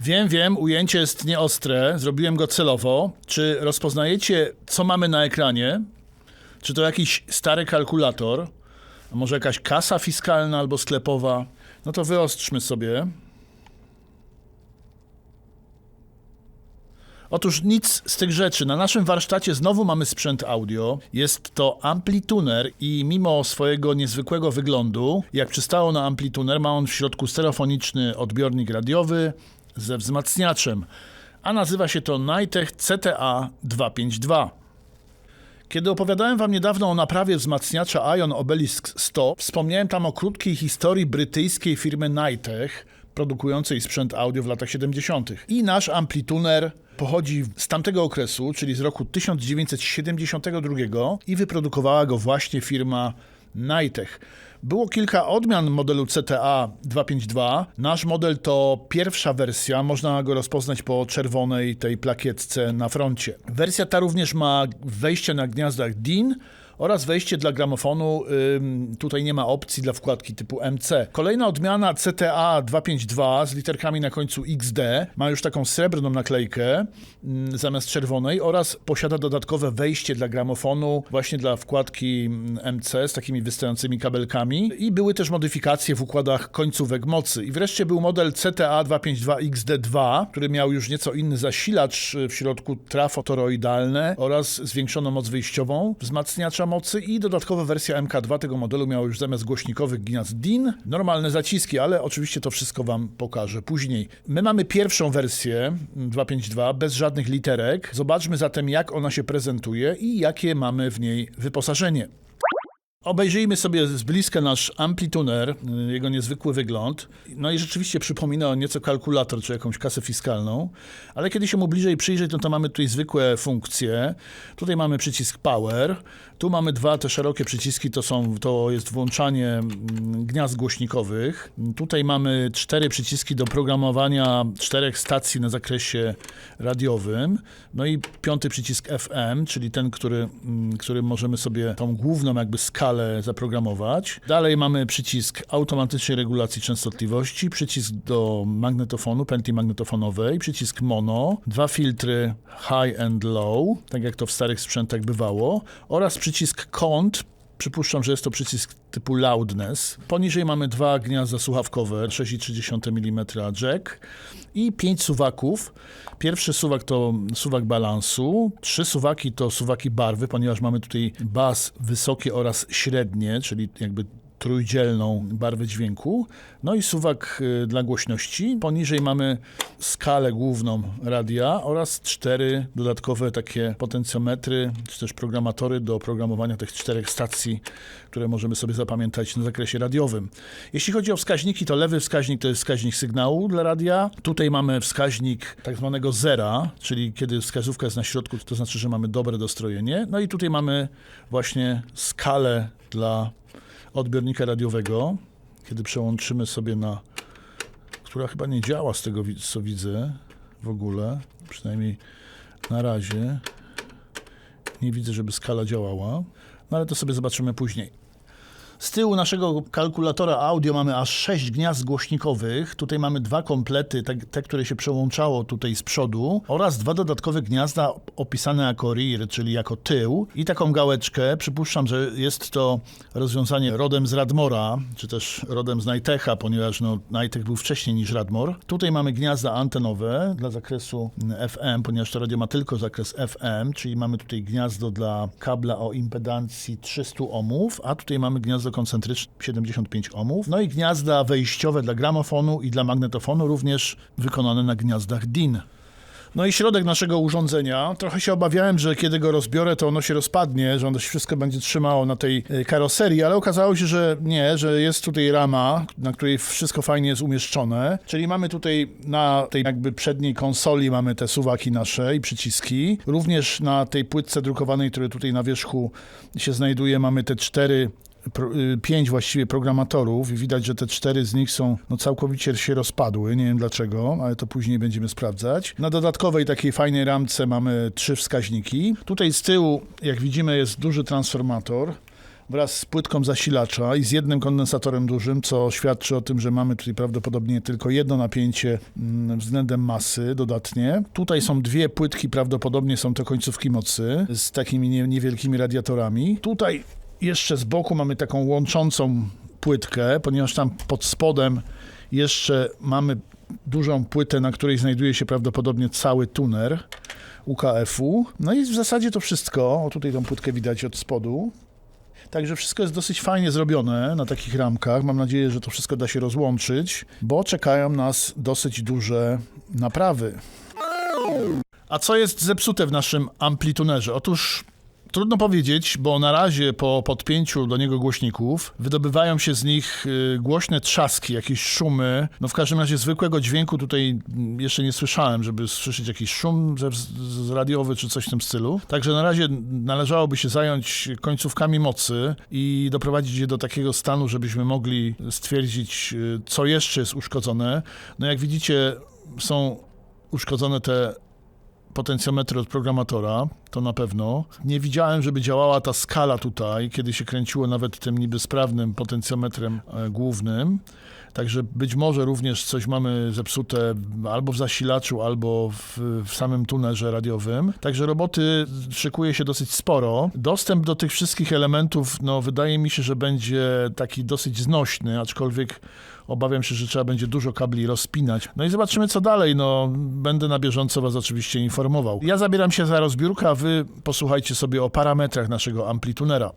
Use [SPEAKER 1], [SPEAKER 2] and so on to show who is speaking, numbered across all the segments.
[SPEAKER 1] Wiem, wiem, ujęcie jest nieostre, zrobiłem go celowo. Czy rozpoznajecie, co mamy na ekranie? Czy to jakiś stary kalkulator? A może jakaś kasa fiskalna albo sklepowa? No to wyostrzmy sobie. Otóż nic z tych rzeczy. Na naszym warsztacie znowu mamy sprzęt audio. Jest to amplituner i mimo swojego niezwykłego wyglądu, jak przystało na amplituner, ma on w środku stereofoniczny odbiornik radiowy ze wzmacniaczem, a nazywa się to Nitech CTA 252. Kiedy opowiadałem wam niedawno o naprawie wzmacniacza Ion Obelisk 100, wspomniałem tam o krótkiej historii brytyjskiej firmy Nitech, produkującej sprzęt audio w latach 70. I nasz amplituner pochodzi z tamtego okresu, czyli z roku 1972 i wyprodukowała go właśnie firma Nitech. Było kilka odmian modelu CTA 252. Nasz model to pierwsza wersja, można go rozpoznać po czerwonej tej plakietce na froncie. Wersja ta również ma wejście na gniazdach DIN oraz wejście dla gramofonu. Tutaj nie ma opcji dla wkładki typu MC. Kolejna odmiana CTA 252 z literkami na końcu XD ma już taką srebrną naklejkę zamiast czerwonej oraz posiada dodatkowe wejście dla gramofonu właśnie dla wkładki MC z takimi wystającymi kabelkami i były też modyfikacje w układach końcówek mocy. I wreszcie był model CTA 252 XD2, który miał już nieco inny zasilacz w środku trafo toroidalne oraz zwiększoną moc wyjściową, wzmacniacza mocy i dodatkowa wersja MK2 tego modelu miała już zamiast głośnikowych gniazd DIN normalne zaciski, ale oczywiście to wszystko wam pokażę później. My mamy pierwszą wersję 252 bez żadnych literek. Zobaczmy zatem jak ona się prezentuje i jakie mamy w niej wyposażenie. Obejrzyjmy sobie z bliska nasz amplituner, y, jego niezwykły wygląd. No i rzeczywiście przypomina on nieco kalkulator czy jakąś kasę fiskalną, ale kiedy się mu bliżej przyjrzeć, no to mamy tutaj zwykłe funkcje. Tutaj mamy przycisk power, tu mamy dwa te szerokie przyciski, to, są, to jest włączanie mm, gniazd głośnikowych. Tutaj mamy cztery przyciski do programowania czterech stacji na zakresie radiowym. No i piąty przycisk FM, czyli ten, który, mm, którym możemy sobie tą główną jakby skalę zaprogramować. Dalej mamy przycisk automatycznej regulacji częstotliwości, przycisk do magnetofonu, pętli magnetofonowej, przycisk mono, dwa filtry high and low, tak jak to w starych sprzętach bywało, oraz przycisk kąt, Przypuszczam, że jest to przycisk typu loudness. Poniżej mamy dwa gniazda słuchawkowe, 6,3 mm jack i pięć suwaków. Pierwszy suwak to suwak balansu, trzy suwaki to suwaki barwy, ponieważ mamy tutaj bas wysokie oraz średnie, czyli jakby trójdzielną barwę dźwięku. No i suwak y, dla głośności. Poniżej mamy skalę główną radia oraz cztery dodatkowe takie potencjometry, czy też programatory do programowania tych czterech stacji, które możemy sobie zapamiętać na zakresie radiowym. Jeśli chodzi o wskaźniki, to lewy wskaźnik to jest wskaźnik sygnału dla radia. Tutaj mamy wskaźnik tak zwanego zera, czyli kiedy wskazówka jest na środku, to znaczy, że mamy dobre dostrojenie. No i tutaj mamy właśnie skalę dla odbiornika radiowego, kiedy przełączymy sobie na, która chyba nie działa z tego, co widzę w ogóle, przynajmniej na razie. Nie widzę, żeby skala działała, no ale to sobie zobaczymy później. Z tyłu naszego kalkulatora audio mamy aż 6 gniazd głośnikowych. Tutaj mamy dwa komplety, te, te, które się przełączało tutaj z przodu, oraz dwa dodatkowe gniazda opisane jako rear, czyli jako tył. I taką gałeczkę. Przypuszczam, że jest to rozwiązanie rodem z Radmora, czy też rodem z Nitecha, ponieważ no, Nitech był wcześniej niż Radmor. Tutaj mamy gniazda antenowe dla zakresu FM, ponieważ to radio ma tylko zakres FM, czyli mamy tutaj gniazdo dla kabla o impedancji 300 ohmów, a tutaj mamy gniazdo koncentryczne 75 ohmów. No i gniazda wejściowe dla gramofonu i dla magnetofonu również wykonane na gniazdach DIN. No i środek naszego urządzenia. Trochę się obawiałem, że kiedy go rozbiorę, to ono się rozpadnie, że ono się wszystko będzie trzymało na tej y, karoserii, ale okazało się, że nie, że jest tutaj rama, na której wszystko fajnie jest umieszczone. Czyli mamy tutaj na tej jakby przedniej konsoli mamy te suwaki nasze i przyciski. Również na tej płytce drukowanej, która tutaj na wierzchu się znajduje, mamy te cztery y, pięć właściwie programatorów i widać, że te cztery z nich są no, całkowicie się rozpadły. Nie wiem dlaczego, ale to później będziemy sprawdzać. Na dodatkowej takiej fajnej ramce mamy trzy wskaźniki. Tutaj z tyłu, jak widzimy, jest duży transformator. wraz z płytką zasilacza i z jednym kondensatorem dużym, co świadczy o tym, że mamy tutaj prawdopodobnie tylko jedno napięcie mm, względem masy dodatnie. Tutaj są dwie płytki, prawdopodobnie są to końcówki mocy z takimi nie, niewielkimi radiatorami. Tutaj jeszcze z boku mamy taką łączącą płytkę, ponieważ tam pod spodem jeszcze mamy dużą płytę, na której znajduje się prawdopodobnie cały tuner UKF-u. No i w zasadzie to wszystko. O, tutaj tą płytkę widać od spodu. Także wszystko jest dosyć fajnie zrobione na takich ramkach. Mam nadzieję, że to wszystko da się rozłączyć, bo czekają nas dosyć duże naprawy. A co jest zepsute w naszym amplitunerze? Otóż Trudno powiedzieć, bo na razie po podpięciu do niego głośników wydobywają się z nich y, głośne trzaski, jakieś szumy. No w każdym razie zwykłego dźwięku tutaj mm, jeszcze nie słyszałem, żeby słyszeć jakiś szum z, radiowy czy coś w tym stylu. Także na razie należałoby się zająć końcówkami mocy i doprowadzić je do takiego stanu, żebyśmy mogli stwierdzić, y, co jeszcze jest uszkodzone. No jak widzicie, są uszkodzone te potencjometry od programatora, to na pewno. Nie widziałem, żeby działała ta skala tutaj, kiedy się kręciło nawet tym niby sprawnym potencjometrem e, głównym. Także być może również coś mamy zepsute albo w zasilaczu, albo w, w, samym tunerze radiowym. Także roboty szykuje się dosyć sporo. Dostęp do tych wszystkich elementów, no wydaje mi się, że będzie taki dosyć znośny, aczkolwiek obawiam się, że trzeba będzie dużo kabli rozpinać. No i zobaczymy, co dalej. No, będę na bieżąco Was oczywiście informował. Ja zabieram się za rozbiórkę, a Wy posłuchajcie sobie o parametrach naszego amplitunera.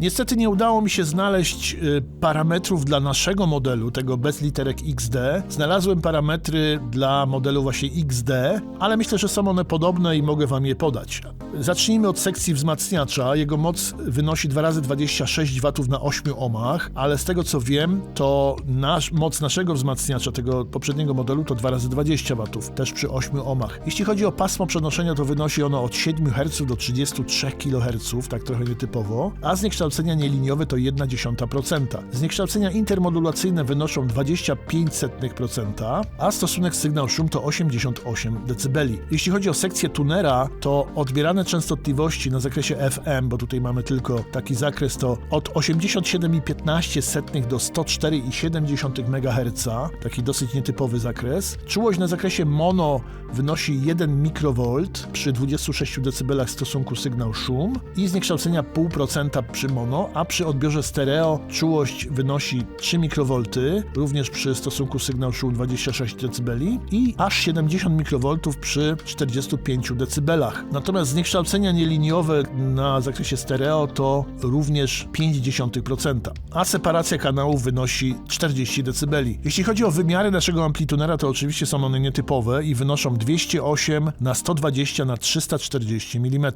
[SPEAKER 1] Niestety nie udało mi się znaleźć y, parametrów dla naszego modelu, tego bez literek XD. Znalazłem parametry dla modelu właśnie XD, ale myślę, że są one podobne i mogę Wam je podać. Zacznijmy od sekcji wzmacniacza. Jego moc wynosi 2 razy 26 W na 8 ohmach, ale z tego co wiem, to nasz, moc naszego wzmacniacza, tego poprzedniego modelu, to 2 razy 20 W, też przy 8 ohmach. Jeśli chodzi o pasmo przenoszenia, to wynosi ono od 7 Hz do 33 kHz, tak trochę nietypowo, a zniekształcenia nieliniowe to 0,1%. Zniekształcenia intermodulacyjne wynoszą 25%, a stosunek sygnał-szum to 88 dB. Jeśli chodzi o sekcję tunera, to odbierane częstotliwości na zakresie FM, bo tutaj mamy tylko taki zakres, to od 87,15 do 104,7 MHz, taki dosyć nietypowy zakres. Czułość na zakresie mono wynosi 1 mikrovolt przy 26 dB stosunku sygnał-szum i zniekształcenia 0,5% przy mono, a przy odbiorze stereo czułość wynosi 3 mikrowolty, również przy stosunku sygnał-szum 26 dB i aż 70 mikrowoltów przy 45 dB. Natomiast zniekształcenia nieliniowe na zakresie stereo to również 0,5%, a separacja kanałów wynosi 40 dB. Jeśli chodzi o wymiary naszego amplitunera, to oczywiście są one nietypowe i wynoszą 208 na 120 na 340 mm.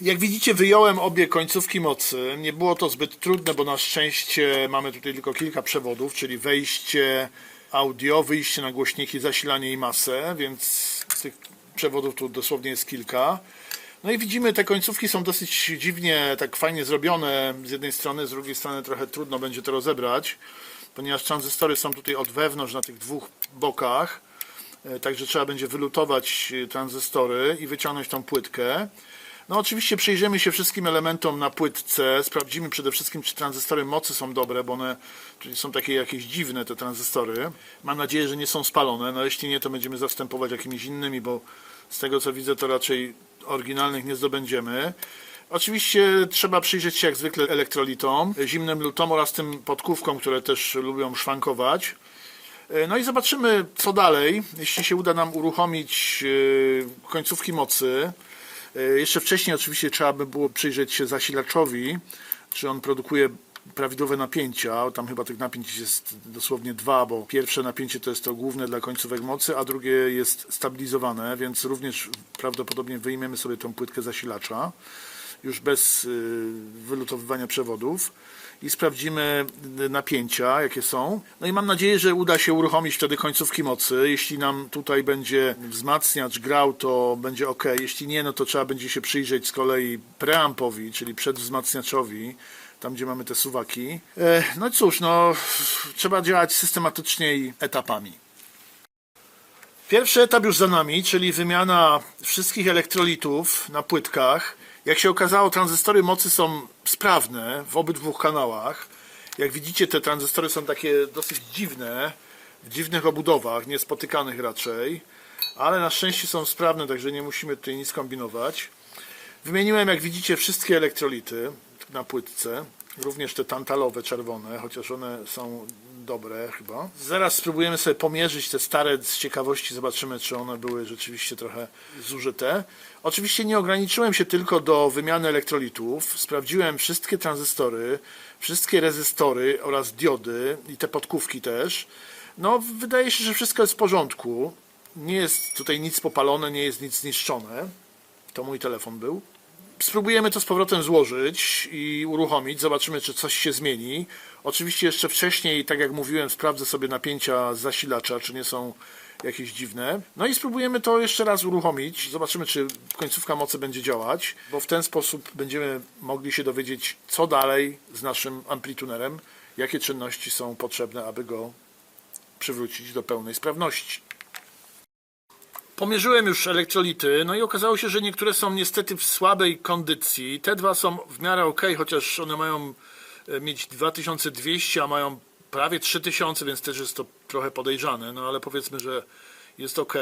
[SPEAKER 1] Jak widzicie, wyjąłem obie końcówki mocy. Nie było to zbyt trudne, bo na szczęście mamy tutaj tylko kilka przewodów, czyli wejście audio, wyjście na głośniki, zasilanie i masę, więc z tych przewodów tu dosłownie jest kilka. No i widzimy, te końcówki są dosyć dziwnie, tak fajnie zrobione z jednej strony, z drugiej strony trochę trudno będzie to rozebrać, ponieważ tranzystory są tutaj od wewnątrz na tych dwóch bokach, e, także trzeba będzie wylutować e, tranzystory i wyciągnąć tą płytkę. No oczywiście przyjrzymy się wszystkim elementom na płytce, sprawdzimy przede wszystkim, czy tranzystory mocy są dobre, bo one czyli są takie jakieś dziwne te tranzystory. Mam nadzieję, że nie są spalone, no jeśli nie, to będziemy zastępować jakimiś innymi, bo z tego co widzę, to raczej oryginalnych nie zdobędziemy. Oczywiście trzeba przyjrzeć się jak zwykle elektrolitom, zimnym lutom oraz tym podkówkom, które też lubią szwankować. No i zobaczymy co dalej, jeśli się uda nam uruchomić e, końcówki mocy. E, jeszcze wcześniej oczywiście trzeba by było przyjrzeć się zasilaczowi, czy on produkuje prawidłowe napięcia. Tam chyba tych napięć jest dosłownie dwa, bo pierwsze napięcie to jest to główne dla końcówek mocy, a drugie jest stabilizowane, więc również prawdopodobnie wyjmiemy sobie tą płytkę zasilacza już bez y, wylutowywania przewodów i sprawdzimy napięcia, jakie są. No i mam nadzieję, że uda się uruchomić wtedy końcówki mocy. Jeśli nam tutaj będzie wzmacniacz grał, to będzie ok. Jeśli nie, no to trzeba będzie się przyjrzeć z kolei preampowi, czyli przedwzmacniaczowi, tam gdzie mamy te suwaki. E, no cóż, no trzeba działać systematycznie i etapami. Pierwszy etap już za nami, czyli wymiana wszystkich elektrolitów na płytkach. Jak się okazało, tranzystory mocy są sprawne w obydwu kanałach. Jak widzicie, te tranzystory są takie dosyć dziwne, w dziwnych obudowach, niespotykanych raczej, ale na szczęście są sprawne, także nie musimy tutaj nic kombinować. Wymieniłem, jak widzicie, wszystkie elektrolity na płytce, również te tantalowe czerwone, chociaż one są dobre chyba. Zaraz spróbujemy sobie pomierzyć te stare z ciekawości, zobaczymy, czy one były rzeczywiście trochę zużyte. Oczywiście nie ograniczyłem się tylko do wymiany elektrolitów. Sprawdziłem wszystkie tranzystory, wszystkie rezystory oraz diody i te podkówki też. No, wydaje się, że wszystko jest w porządku. Nie jest tutaj nic popalone, nie jest nic zniszczone. To mój telefon był. Spróbujemy to z powrotem złożyć i uruchomić. Zobaczymy, czy coś się zmieni. Oczywiście jeszcze wcześniej, tak jak mówiłem, sprawdzę sobie napięcia zasilacza, czy nie są jakieś dziwne. No i spróbujemy to jeszcze raz uruchomić. Zobaczymy, czy końcówka mocy będzie działać, bo w ten sposób będziemy mogli się dowiedzieć, co dalej z naszym amplitunerem, jakie czynności są potrzebne, aby go przywrócić do pełnej sprawności. Pomierzyłem już elektrolity, no i okazało się, że niektóre są niestety w słabej kondycji. Te dwa są w miarę ok, chociaż one mają e, mieć 2200, a mają prawie 3000, więc też jest to trochę podejrzane, no ale powiedzmy, że jest ok.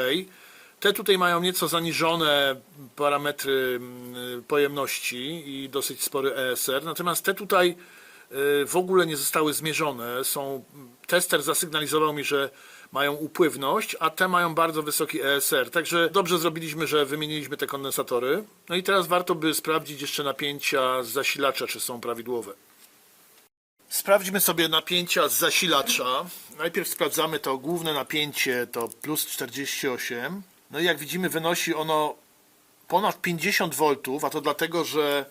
[SPEAKER 1] Te tutaj mają nieco zaniżone parametry mm, pojemności i dosyć spory ESR, natomiast te tutaj y, w ogóle nie zostały zmierzone. Są, tester zasygnalizował mi, że mają upływność, a te mają bardzo wysoki ESR. Także dobrze zrobiliśmy, że wymieniliśmy te kondensatory. No i teraz warto by sprawdzić jeszcze napięcia z zasilacza, czy są prawidłowe. Sprawdźmy sobie napięcia z zasilacza. Najpierw sprawdzamy to główne napięcie, to plus 48. No i jak widzimy wynosi ono ponad 50 V, a to dlatego, że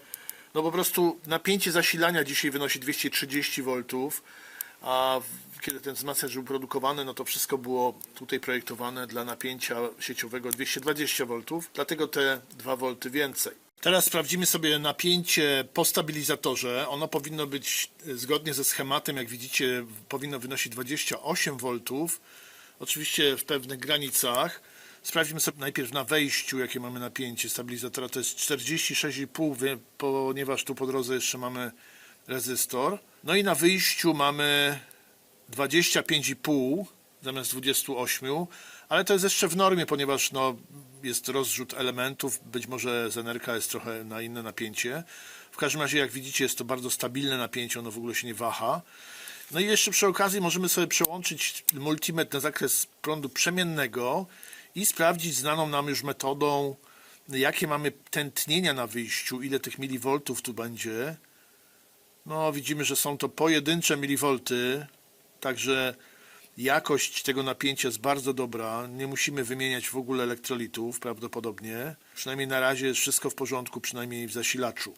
[SPEAKER 1] no po prostu napięcie zasilania dzisiaj wynosi 230 V, a kiedy ten wzmacniacz był produkowany, no to wszystko było tutaj projektowane dla napięcia sieciowego 220 V, dlatego te 2 V więcej. Teraz sprawdzimy sobie napięcie po stabilizatorze. Ono powinno być e, zgodnie ze schematem, jak widzicie, powinno wynosić 28 V. Oczywiście w pewnych granicach. Sprawdźmy sobie najpierw na wejściu, jakie mamy napięcie stabilizatora. To jest 46,5, wie- ponieważ tu po drodze jeszcze mamy rezystor. No i na wyjściu mamy 25,5 zamiast 28, ale to jest jeszcze w normie, ponieważ no, jest rozrzut elementów, być może zenerka jest trochę na inne napięcie. W każdym razie, jak widzicie, jest to bardzo stabilne napięcie, ono w ogóle się nie waha. No i jeszcze przy okazji możemy sobie przełączyć multimetr na zakres prądu przemiennego i sprawdzić znaną nam już metodą, jakie mamy tętnienia na wyjściu, ile tych milivoltów tu będzie. No, widzimy, że są to pojedyncze milivolty, także jakość tego napięcia jest bardzo dobra. Nie musimy wymieniać w ogóle elektrolitów prawdopodobnie. Przynajmniej na razie jest wszystko w porządku, przynajmniej w zasilaczu.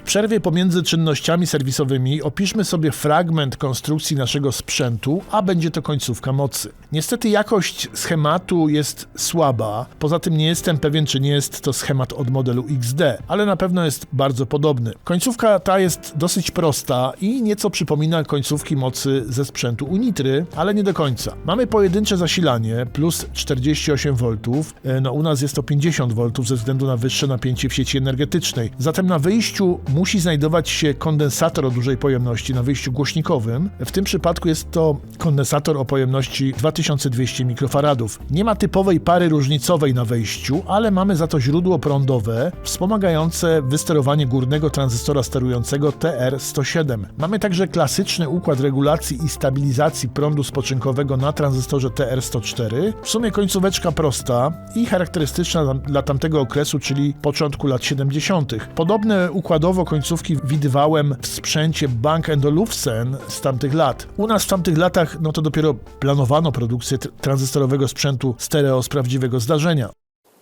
[SPEAKER 1] W przerwie pomiędzy czynnościami serwisowymi opiszmy sobie fragment konstrukcji naszego sprzętu, a będzie to końcówka mocy. Niestety jakość schematu jest słaba, poza tym nie jestem pewien, czy nie jest to schemat od modelu XD, ale na pewno jest bardzo podobny. Końcówka ta jest dosyć prosta i nieco przypomina końcówki mocy ze sprzętu Unitry, ale nie do końca. Mamy pojedyncze zasilanie plus 48 V, e, no u nas jest to 50 V ze względu na wyższe napięcie w sieci energetycznej. Zatem na wyjściu musi znajdować się kondensator o dużej pojemności na wyjściu głośnikowym. W tym przypadku jest to kondensator o pojemności 2200 mikrofaradów. Nie ma typowej pary różnicowej na wejściu, ale mamy za to źródło prądowe wspomagające wysterowanie górnego tranzystora sterującego TR107. Mamy także klasyczny układ regulacji i stabilizacji prądu spoczynkowego na tranzystorze TR104. W sumie końcóweczka prosta i charakterystyczna dla- tamtego okresu, czyli początku lat 70. Podobne układowo końcówki widywałem w sprzęcie Bank Olufsen z tamtych lat. U nas w tamtych latach no to dopiero planowano produkcję tr- tranzystorowego sprzętu stereo z prawdziwego zdarzenia.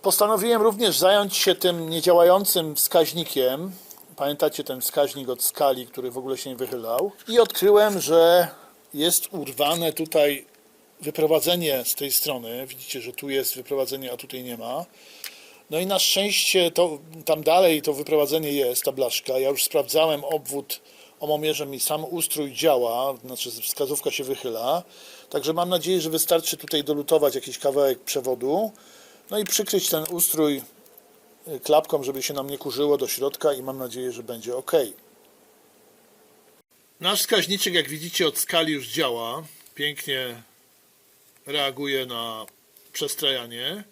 [SPEAKER 1] Postanowiłem również zająć się tym niedziałającym wskaźnikiem. Pamiętacie ten wskaźnik od skali, który w ogóle się nie wychylał? I odkryłem, że jest urwane tutaj wyprowadzenie z tej strony. Widzicie, że tu jest wyprowadzenie, a tutaj nie ma. No i na szczęście to, tam dalej to wyprowadzenie jest, ta blaszka. Ja już sprawdzałem obwód omomierzem i sam ustrój działa, znaczy wskazówka się wychyla. Także mam nadzieję, że wystarczy tutaj dolutować jakiś kawałek przewodu. No i przykryć ten ustrój y, klapką, żeby się nam nie kurzyło do środka i mam nadzieję, że będzie ok. Nasz wskaźniczek, jak widzicie, od skali już działa. Pięknie reaguje na przestrajanie.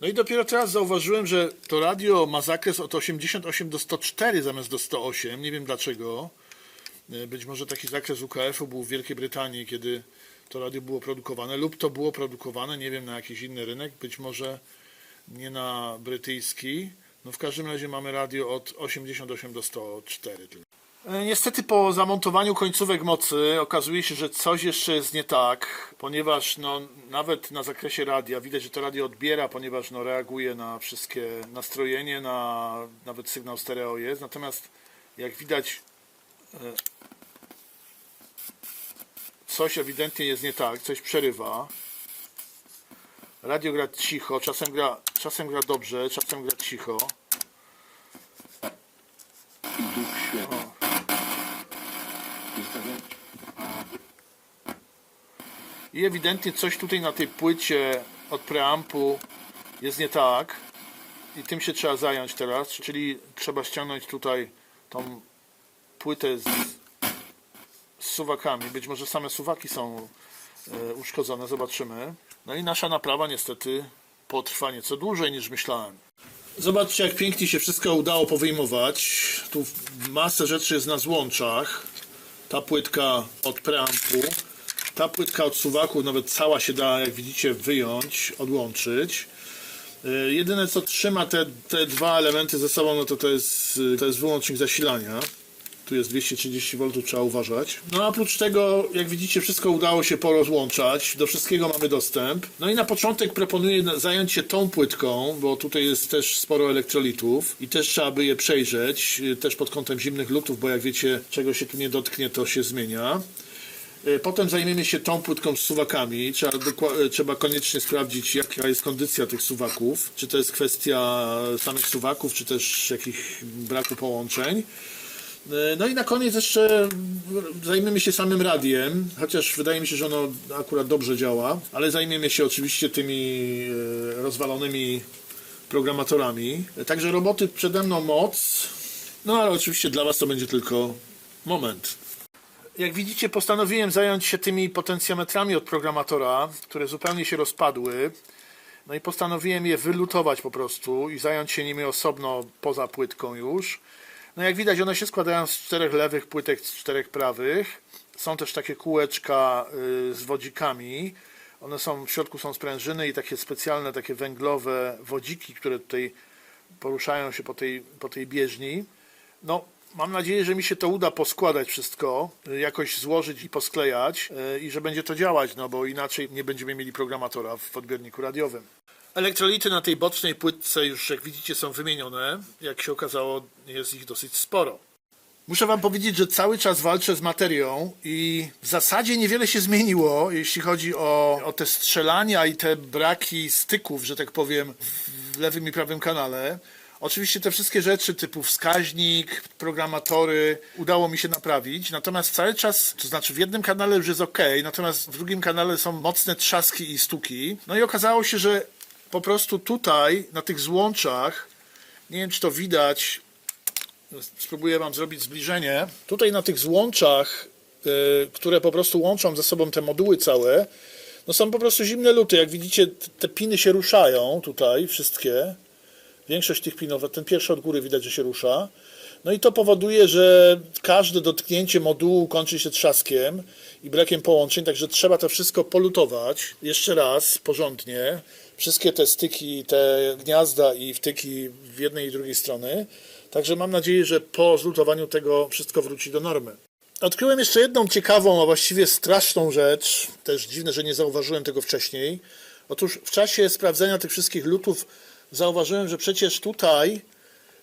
[SPEAKER 1] No i dopiero teraz zauważyłem, że to radio ma zakres od 88 do 104 zamiast do 108. Nie wiem dlaczego. E, Być może taki zakres UKF-u był w Wielkiej Brytanii, kiedy to radio było produkowane, lub to było produkowane, nie wiem, na jakiś inny rynek, być może nie na brytyjski. No w każdym razie mamy radio od 88 do 104. tylko. E, Niestety po zamontowaniu końcówek mocy okazuje się, że coś jeszcze jest nie tak, ponieważ no, nawet na zakresie radia widać, że to radio odbiera, ponieważ no, reaguje na wszystkie nastrojenie, na nawet sygnał stereo jest. Natomiast jak widać e, coś ewidentnie jest nie tak, coś przerywa. Radio gra cicho, czasem gra, czasem gra dobrze, czasem gra cicho.
[SPEAKER 2] Duch Święty.
[SPEAKER 1] I ewidentnie coś tutaj na tej płycie od preampu jest nie tak. I tym się trzeba zająć teraz. Czyli trzeba ściągnąć tutaj tą płytę z, z suwakami. Być może same suwaki są e, uszkodzone, zobaczymy. No i nasza naprawa niestety potrwa nieco dłużej niż myślałem. Zobaczcie, jak pięknie się wszystko udało powyjmować. Tu masę rzeczy jest na złączach. Ta płytka od preampu. Ta płytka od suwaku nawet cała się da, jak widzicie, wyjąć, odłączyć. Yy, Jedyne co trzyma te, te dwa elementy ze sobą, no to to jest, yy, to jest wyłącznik zasilania. Tu jest 230 V, trzeba uważać. No a oprócz tego, jak widzicie, wszystko udało się porozłączać. Do wszystkiego mamy dostęp. No i na początek proponuję zająć się tą płytką, bo tutaj jest też sporo elektrolitów i też trzeba by je przejrzeć, yy, też pod kątem zimnych lutów, bo jak wiecie, czego się tu nie dotknie, to się zmienia. E, Potem zajmiemy się tą płytką z suwakami. Trzeba, e, trzeba koniecznie sprawdzić, jaka jest kondycja tych suwaków. Czy to jest kwestia samych suwaków, czy też jakichś braku połączeń. E, No i na koniec jeszcze zajmiemy się samym radiem, chociaż wydaje mi się, że ono akurat dobrze działa, ale zajmiemy się oczywiście tymi e, rozwalonymi programatorami. Także roboty przede mną moc, no ale oczywiście dla Was to będzie tylko moment. Jak widzicie, postanowiłem zająć się tymi potencjometrami od programatora, które zupełnie się rozpadły. No i postanowiłem je wylutować po prostu i zająć się nimi osobno poza płytką już. No jak widać, one się składają z czterech lewych płytek, z czterech prawych. Są też takie kółeczka y, z wodzikami. One są, w środku są sprężyny i takie specjalne, takie węglowe wodziki, które tutaj poruszają się po tej, po tej bieżni. No, mam nadzieję, że mi się to uda poskładać wszystko, y, jakoś złożyć i posklejać y, i że będzie to działać, no bo inaczej nie będziemy mieli programatora w odbiorniku radiowym. Elektrolity na tej bocznej płytce już, jak widzicie, są wymienione. Jak się okazało, jest ich dosyć sporo. Muszę Wam powiedzieć, że cały czas walczę z materią i w zasadzie niewiele się zmieniło, jeśli chodzi o, o te strzelania i te braki styków, że tak powiem, w lewym i prawym kanale. Oczywiście te wszystkie rzeczy typu wskaźnik, programatory udało mi się naprawić, natomiast cały czas, to znaczy w jednym kanale już jest ok, natomiast w drugim kanale są mocne trzaski i stuki. No i okazało się, że po prostu tutaj, na tych złączach, nie wiem czy to widać, spróbuję Wam zrobić zbliżenie. Tutaj na tych złączach, y, które po prostu łączą ze sobą te moduły całe, no są po prostu zimne luty. Jak widzicie, te piny się ruszają tutaj, wszystkie. Większość tych pinów, ten pierwszy od góry widać, że się rusza. No i to powoduje, że każde dotknięcie modułu kończy się trzaskiem i brakiem połączeń, także trzeba to wszystko polutować jeszcze raz porządnie. Wszystkie te styki, te gniazda i wtyki w jednej i drugiej strony. Także mam nadzieję, że po zlutowaniu tego wszystko wróci do normy. Odkryłem jeszcze jedną ciekawą, a właściwie straszną rzecz. Też dziwne, że nie zauważyłem tego wcześniej. Otóż w czasie sprawdzenia tych wszystkich lutów zauważyłem, że przecież tutaj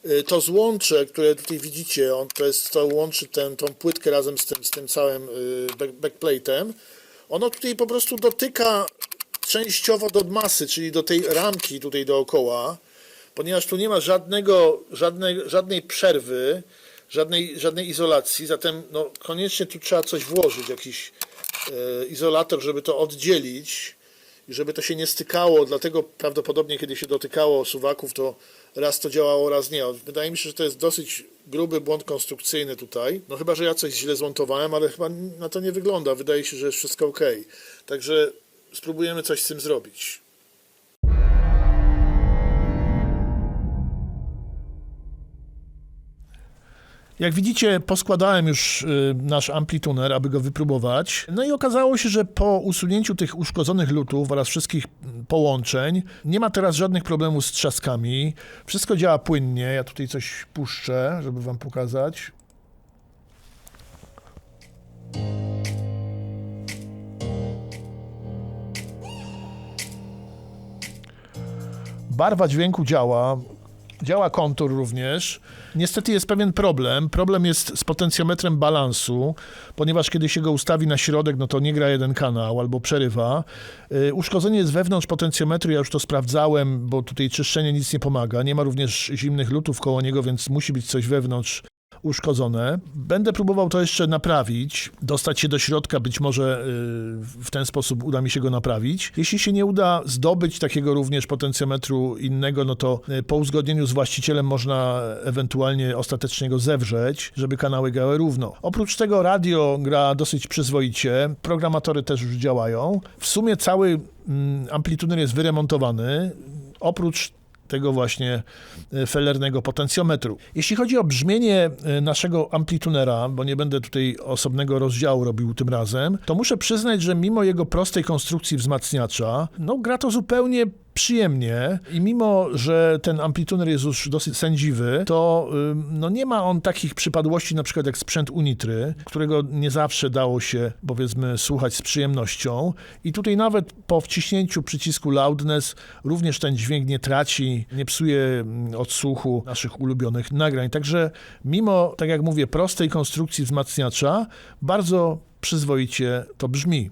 [SPEAKER 1] y, to złącze, które tutaj widzicie, on, to jest to łączy tę, tą płytkę razem z tym, z tym całym y, back, backplate'em, ono tutaj po prostu dotyka częściowo do masy, czyli do tej ramki tutaj dookoła, ponieważ tu nie ma żadnego, żadnej, żadnej przerwy, żadnej, żadnej izolacji, zatem no, koniecznie tu trzeba coś włożyć, jakiś e, izolator, żeby to oddzielić i żeby to się nie stykało, dlatego prawdopodobnie kiedy się dotykało suwaków, to raz to działało, raz nie. Wydaje mi się, że to jest dosyć gruby błąd konstrukcyjny tutaj. No chyba, że ja coś źle zmontowałem, ale chyba na to nie wygląda. Wydaje się, że jest wszystko ok. Także spróbujemy coś z tym zrobić. Jak widzicie, poskładałem już y, nasz amplituner, aby go wypróbować. No i okazało się, że po usunięciu tych uszkodzonych lutów oraz wszystkich mm, połączeń nie ma teraz żadnych problemów z trzaskami. Wszystko działa płynnie. Ja tutaj coś puszczę, żeby wam pokazać. Barwa dźwięku działa. Działa kontur również. Niestety jest pewien problem. Problem jest z potencjometrem balansu, ponieważ kiedy się go ustawi na środek, no to nie gra jeden kanał albo przerywa. Yy, Uszkodzenie jest wewnątrz potencjometru, ja już to sprawdzałem, bo tutaj czyszczenie nic nie pomaga. Nie ma również zimnych lutów koło niego, więc musi być coś wewnątrz uszkodzone. Będę próbował to jeszcze naprawić, dostać się do środka, być może y, w ten sposób uda mi się go naprawić. Jeśli się nie uda zdobyć takiego również potencjometru innego, no to y, po uzgodnieniu z właścicielem można ewentualnie ostatecznie go zewrzeć, żeby kanały grały równo. Oprócz tego radio gra dosyć przyzwoicie, programatory też już działają. W sumie cały mm, amplituner jest wyremontowany, oprócz tego właśnie e, felernego potencjometru. Jeśli chodzi o brzmienie e, naszego amplitunera, bo nie będę tutaj osobnego rozdziału robił tym razem, to muszę przyznać, że mimo jego prostej konstrukcji wzmacniacza, no gra to zupełnie przyjemnie i mimo, że ten amplituner jest już dosyć sędziwy, to no nie ma on takich przypadłości na przykład jak sprzęt Unitry, którego nie zawsze dało się powiedzmy słuchać z przyjemnością i tutaj nawet po wciśnięciu przycisku loudness również ten dźwięk nie traci, nie psuje odsłuchu naszych ulubionych nagrań. Także mimo, tak jak mówię, prostej konstrukcji wzmacniacza, bardzo przyzwoicie to brzmi.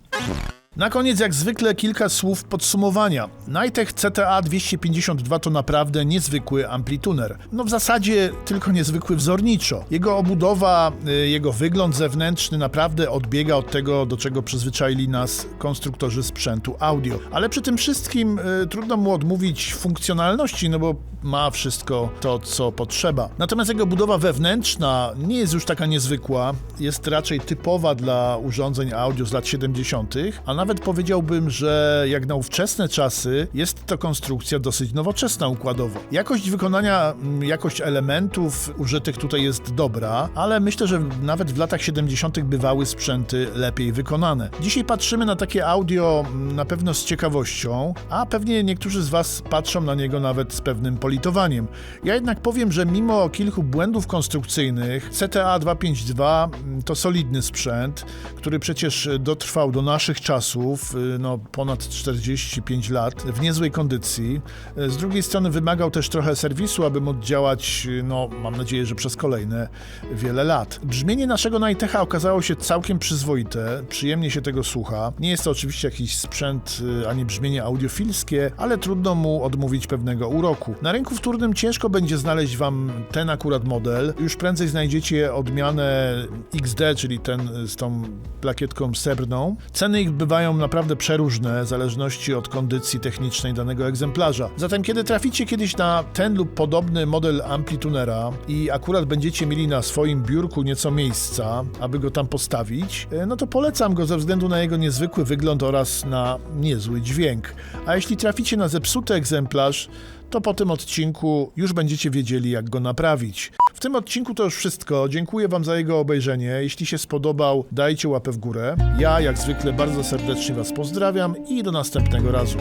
[SPEAKER 1] Na koniec, jak zwykle, kilka słów podsumowania. Nitech CTA 252 to naprawdę niezwykły amplituner. No w zasadzie tylko niezwykły wzorniczo. Jego obudowa, y, jego wygląd zewnętrzny naprawdę odbiega od tego, do czego przyzwyczaili nas konstruktorzy sprzętu audio. Ale przy tym wszystkim y, trudno mu odmówić funkcjonalności, no bo ma wszystko to, co potrzeba. Natomiast jego budowa wewnętrzna nie jest już taka niezwykła, jest raczej typowa dla urządzeń audio z lat 70., a nawet powiedziałbym, że jak na ówczesne czasy jest to konstrukcja dosyć nowoczesna układowo. Jakość wykonania, mm, jakość elementów użytych tutaj jest dobra, ale myślę, że nawet w latach 70. bywały sprzęty lepiej wykonane. Dzisiaj patrzymy na takie audio mm, na pewno z ciekawością, a pewnie niektórzy z Was patrzą na niego nawet z pewnym politowaniem. Ja jednak powiem, że mimo kilku błędów konstrukcyjnych, CTA 252 mm, to solidny sprzęt, który przecież dotrwał do naszych czasów, y, no ponad 45 lat, w niezłej kondycji. Z drugiej strony wymagał też trochę serwisu, aby móc działać, y, no mam nadzieję, że przez kolejne wiele lat. Brzmienie naszego Nitecha okazało się całkiem przyzwoite, przyjemnie się tego słucha. Nie jest to oczywiście jakiś sprzęt y, ani brzmienie audiofilskie, ale trudno mu odmówić pewnego uroku. Na rynku wtórnym ciężko będzie znaleźć wam ten akurat model. Już prędzej znajdziecie odmianę XD, czyli ten z tą plakietką srebrną. Ceny ich bywają naprawdę przeróżne, w zależności od kondycji technicznej danego egzemplarza. Zatem, kiedy traficie kiedyś na ten lub podobny model amplitunera i akurat będziecie mieli na swoim biurku nieco miejsca, aby go tam postawić, e, no to polecam go ze względu na jego niezwykły wygląd oraz na niezły dźwięk. A jeśli traficie na zepsuty egzemplarz, to po tym odcinku już będziecie wiedzieli, jak go naprawić. W tym odcinku to już wszystko. Dziękuję Wam za jego obejrzenie. Jeśli się spodobał, dajcie łapę w górę. Ja, jak zwykle, bardzo serdecznie Was pozdrawiam i do następnego razu.